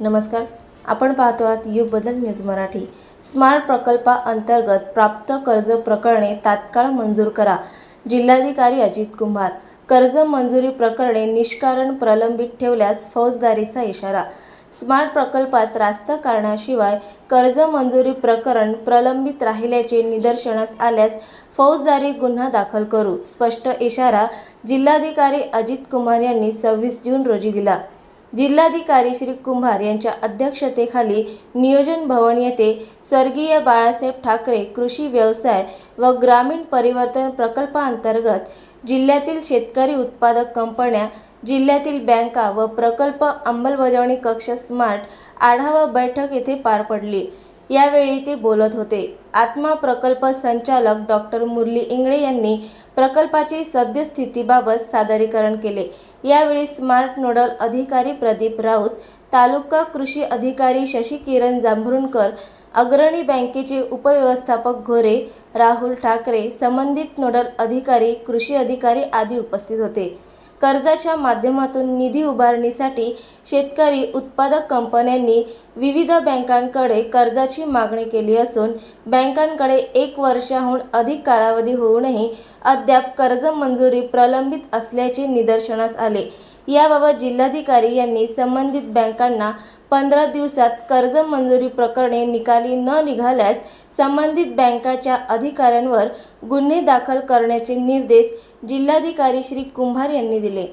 नमस्कार. आपण पाहतो आहात युग बदल न्यूज मराठी. स्मार्ट प्रकल्पाअंतर्गत प्राप्त कर्ज प्रकरणे तात्काळ मंजूर करा. जिल्हाधिकारी अजित कुमार कर्ज मंजुरी प्रकरणे निष्कारण प्रलंबित ठेवल्यास फौजदारीचा इशारा. स्मार्ट प्रकल्पात रास्त कारणाशिवाय कर्ज मंजुरी प्रकरण प्रलंबित राहिल्याचे निदर्शनास आल्यास फौजदारी गुन्हा दाखल करू स्पष्ट इशारा जिल्हाधिकारी अजित कुमार यांनी सव्वीस जून रोजी दिला. जिल्हाधिकारी श्री कुंभार यांच्या अध्यक्षतेखाली नियोजन भवन येथे स्वर्गीय बाळासाहेब ठाकरे कृषी व्यवसाय व ग्रामीण परिवर्तन प्रकल्पाअंतर्गत जिल्ह्यातील शेतकरी उत्पादक कंपन्या जिल्ह्यातील बँका व प्रकल्प अंमलबजावणी कक्ष स्मार्ट आढावा बैठक येथे पार पडली. यावेळी ते बोलत होते. आत्मा प्रकल्प संचालक डॉक्टर मुरली इंगळे यांनी प्रकल्पाची सद्यस्थितीबाबत सादरीकरण केले. यावेळी स्मार्ट नोडल अधिकारी प्रदीप राऊत तालुका कृषी अधिकारी शशिकिरण जांभरुणकर अग्रणी बँकेचे उपव्यवस्थापक घोरे राहुल ठाकरे संबंधित नोडल अधिकारी कृषी अधिकारी आदी उपस्थित होते. कर्जाच्या माध्यमातून निधी उभारणीसाठी शेतकरी उत्पादक कंपन्यांनी विविध बँकांकडे कर्जाची मागणी केली असून बँकांकडे एक वर्षाहून अधिक कालावधी होऊनही अद्याप कर्ज मंजुरी प्रलंबित असल्याचे निदर्शनास आले. याबाबत जिल्हाधिकारी यांनी संबंधित बँकांना पंधरा दिवसात कर्ज मंजुरी प्रकरणे निकाली न निघाल्यास संबंधित बँकाच्या अधिकाऱ्यांवर गुन्हे दाखल करण्याचे निर्देश जिल्हाधिकारी श्री कुंभार यांनी दिले.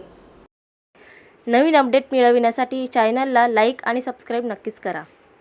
नवीन अपडेट मिळविण्यासाठी चॅनलला लाईक आणि सबस्क्राईब नक्कीच करा.